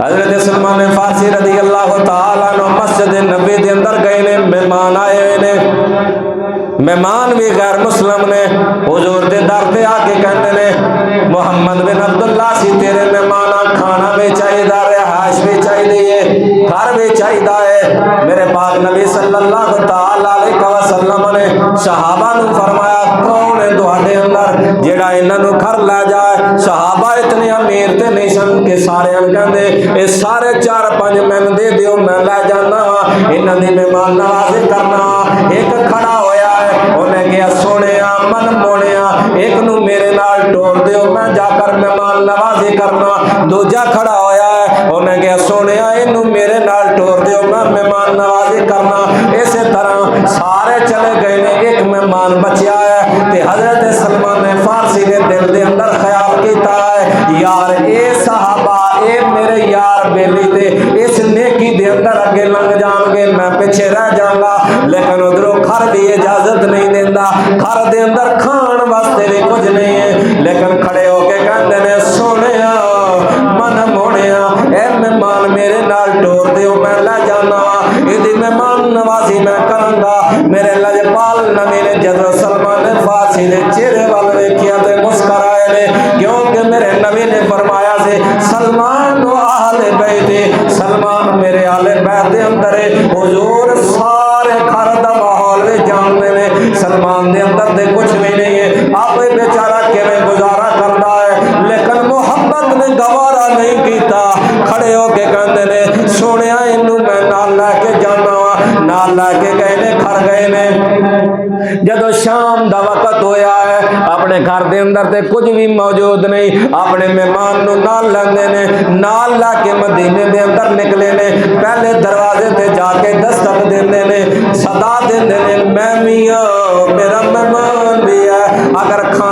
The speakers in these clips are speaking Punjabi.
حضرت سلمان فارسی رضی اللہ تعالیٰ نو مسجد نبی دے اندر گئے نے، مہمان آئے ہوئے نے۔ مہمان بھی غیر مسلم نے۔ حضور دے در تے آ کے کہندے نے، محمد بن عبداللہ سی تیرے مہمان کھانا بھی چاہیے رہائش بھی چاہیے گھر بھی چاہیے میرے پاک نبی صلی اللہ تعالی علیہ وسلم نے ਸਹਾਬਾ ਨੂੰ ਫਰਮਾਇਆ, ਕੌਣ ਹੈ ਤੁਹਾਡੇ ਅੰਦਰ ਜਿਹੜਾ ਇਹਨਾਂ ਨੂੰ ਘਰ ਲੈ ਜਾਏ? ਸਹਾਬਾ ਇਤਨੇ ਅਮੀਰ ਤੇ ਨਹੀਂ ਸਨ ਕਿ ਸਾਰਿਆਂ ਨੂੰ ਕਹਿੰਦੇ, ਇਹ ਸਾਰੇ ਚਾਰ ਪੰਜ ਮੈਨੂੰ ਦੇ ਦਿਓ, ਮੈਂ ਲੈ ਜਾਣਾ ਇਹਨਾਂ ਦੀ ਮਹਿਮਾਨ ਨਵਾਜ਼ੀ ਕਰਨਾ ਇੱਕ ਖੜਾ ਹੋਇਆ ਹੈ, ਉਹਨੇ ਕਿਹਾ, ਸੋਹਣਿਆ ਮਨ ਮੋਣਿਆ ਇੱਕ ਨੂੰ ਮੇਰੇ ਨਾਲ ਟੋਲ ਦਿਓ, ਮੈਂ ਜਾ ਕਰ ਮਹਿਮਾਨ ਨਵਾਜ਼ੀ ਕਰਨਾ ਦੂਜਾ ਖੜਾ ਹੋਇਆ ਹੈ, ਉਹਨੇ ਕਿਹਾ, ਸੋਹਣਿਆ, ਇਹਨੂੰ ਮੇਰੇ ਨਾਲ ਟੋਲ ਦਿਓ, ਮੈਂ ਮਹਿਮਾਨ ਨਵਾਜ਼ੀ ਕਰਨਾ ਇਸੇ ਤਰ੍ਹਾਂ ਸਾਰੇ ਚਲੇ ਗਏ ਨੇ। جان بچیا ہے تے حضرت سلمان نے فارسی نے دل دے اندر خیال کیتا ہے، یار اے صحابہ، اے میرے یار بیلی دے اس نیکی دے اندر اگے لنگ جان گے، میں پیچھے رہ جاں گا، لیکن ادھروں گھر دی اجازت نہیں دیندا، گھر دے اندر کھان حضرت سلمان نے چہرے نہیں آپ بیچارہ کیویں لیکن محبت نے گوارا نہیں کیتا۔ کھڑے ہو کے کہندے نے، سونیا لے کے جانا وا۔ نال لے کے گئے نے گئے نے۔ ਜਦੋਂ ਸ਼ਾਮ ਦਾ ਵਕਤ ਹੋਇਆ ਹੈ, ਆਪਣੇ ਘਰ ਦੇ ਅੰਦਰ ਤੇ ਕੁਝ ਵੀ ਮੌਜੂਦ ਨਹੀਂ, ਆਪਣੇ ਮਹਿਮਾਨ ਨੂੰ ਨਾਲ ਲੈਂਦੇ ਨੇ, ਨਾਲ ਲਾ ਕੇ ਮਦੀਨੇ ਦੇ ਅੰਦਰ ਨਿਕਲੇ ਨੇ, ਪਹਿਲੇ ਦਰਵਾਜ਼ੇ ਤੇ ਜਾ ਕੇ ਦਸਤਕ ਦਿੰਦੇ ਨੇ, ਸਦਾ ਦਿੰਦੇ ਨੇ, ਮੈਂ ਮੀਆਂ ਮੇਰਾ ਮਹਿਮਾਨ ਵੀ ਹੈ, ਅਗਰ ਖਾਣਾ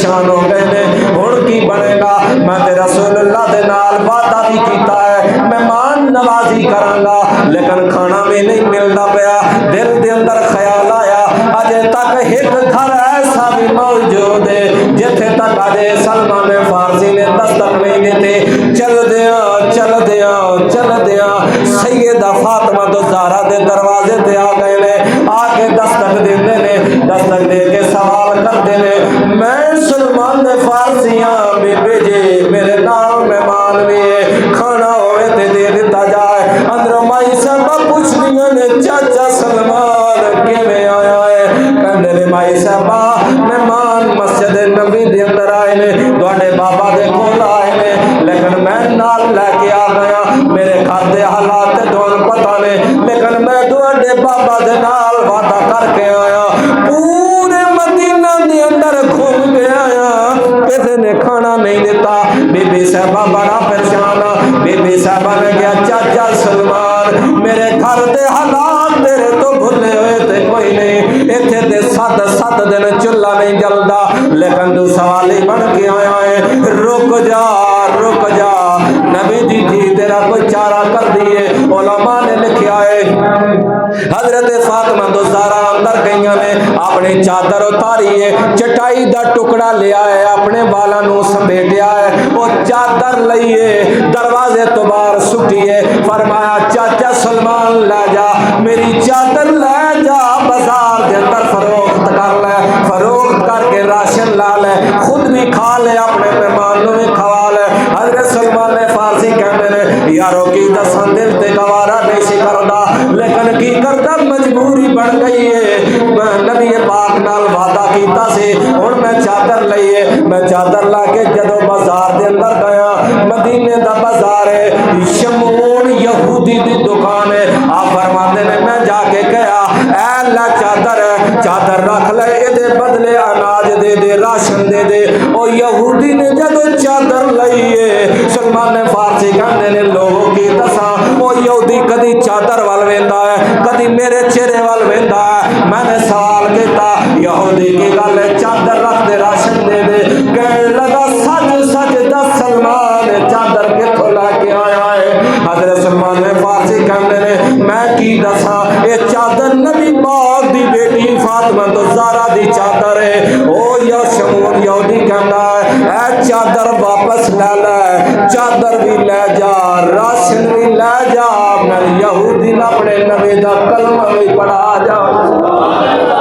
ਪਰੇਸ਼ਾਨ ਹੋ ਗਏ ਨੇ ਹੁਣ ਕੀ ਬਣੇਗਾ? ਮੈਂ ਤੇ ਰਸੂਲullah ਦੇ ਨਾਲ ਵਾਅਦਾ ਵੀ ਕੀਤਾ ਹੈ। ਮਹਿਮਾਨ ਨਵਾਜ਼ੀ ਕਰਾਂਗਾ। ਲੇਕਿਨ ਖਾਣਾ ਵੀ ਨਹੀਂ ਮਿਲਦਾ ਪਿਆ। ਦਿਲ ਦੇ ਅੰਦਰ ਖਿਆਲ ਆਇਆ। ਅਜੇ ਤੱਕ ਇੱਕ ਘਰ ਐਸਾ ਵੀ ਮੌਜੂਦ ਹੈ ਜਿੱਥੇ ਤੱਕ ਅਜੇ ਸਲਮਾਨ ਫਾਰਸੀ ਨੇ ਦਸਤਕ ਨਹੀਂ ਦਿੱਤੇ। ਚਲਦਿਆਂ ਚਲਦਿਆਂ ਚਲਦਿਆਂ ਸੈਯਦਾ ਫਾਤਮਾ ਤੋਂ ਜ਼ਾਹਰਾ ਦੇ ਦਰਵਾਜ਼ੇ ਤੇ ਆ ਗਏ ਨੇ। ਆ ਕੇ ਦਸਤਕ ਦਿੰਦੇ ਨੇ, ਦਸਤਕ ਦੇ ਕੇ ਸਵਾਲ ਕਰਦੇ ਨੇ। ਮੈਂ ਸਲਮਾਨ ਦੇ ਫਾਰਸੀਆਂ, ਬੇਬੇ ਜੀ, ਮੇਰੇ ਨਾਲ ਮਹਿਮਾਨ ਵੀ ਹੈ ਖਾਣਾ ਹੋਵੇ ਤੇ ਦੇ ਦਿੱਤਾ ਜਾਏ। ਅੰਦਰੋਂ ਮਾਈ ਸਾਹਿਬਾ ਪੁੱਛਦੀਆਂ ਨੇ, ਚਾਚਾ ਸਲਮਾਨ ਕਿਵੇਂ ਆਇਆ ਹੈ ਕਹਿੰਦੇ ਨੇ, ਮਾਈ ਸਾਹਿਬ ਸੱਤ ਸੱਤ ਦਿਨ ਚੁੱਲ੍ਹਾ ਨਹੀਂ ਜਲਦਾ। ਲੇਕਿਨ ਤੂੰ ਸਵਾਲੀ ਬਣ ਕੇ ਆਇਆ ਹੈ ਰੁਕ ਜਾ ਰੁਕ ਜਾ। ਨਬੀ ਦੀ ਜੀ ਤੇਰਾ ਕੋਈ ਚਾਰਾ ਕਰ ਦਈਏ ਉਲਮਾ ਨੇ ਲਿਖਿਆ ਹੈ ਹਜ਼ਰਤ ਫਾਤਮਾ ਦੋ ਜ਼ਾਰਾ ਅੰਦਰ ਗਈਆਂ ਨੇ। ਆਪਣੀ ਚਾਦਰ ਉਤਾਰੀ ਹੈ ਚਟਾਈ ਦਾ ਟੁਕੜਾ ਲਿਆ ਹੈ ਆਪਣੇ ਵਾਲਾਂ ਨੂੰ ਸਮੇਟਿਆ ਹੈ ਉਹ ਚਾਦਰ ਲਈਏ ਦਰਵਾਜ਼ੇ ਤੋਂ ਬਾਹਰ بھی کھا لے اپنے مہمان بھی کھوا لے۔ حضرت سلمان فارسی کہنے ہیں یاروں کی دسن یہودی نے جد چادر لئیے سلمان نے فارسی کہنے نے لوگوں کی دسا، وہ یہودی کدی چادر وال ویندا ہے، کدی میرے چہرے وال ویندا ہے۔ میں نے سوال کیتا، یہودی کی گل چادر رکھ دے، راشن دے دے۔ کہنے لگا سج سج دا سلمان، چادر کے لے کے آیا ہے؟ حضرت سلمان نے فارسی کہنے نے، میں کی دسا؟ اے چادر نبی پاک دی بیٹی فاطمہ تو زہرا دی چادر ہے۔ چادر واپس لے لے، چادر بھی لے جا، راشن بھی لے جا میں یہودی نہ پڑے نوے کا کلمہ بھی پڑھا جا۔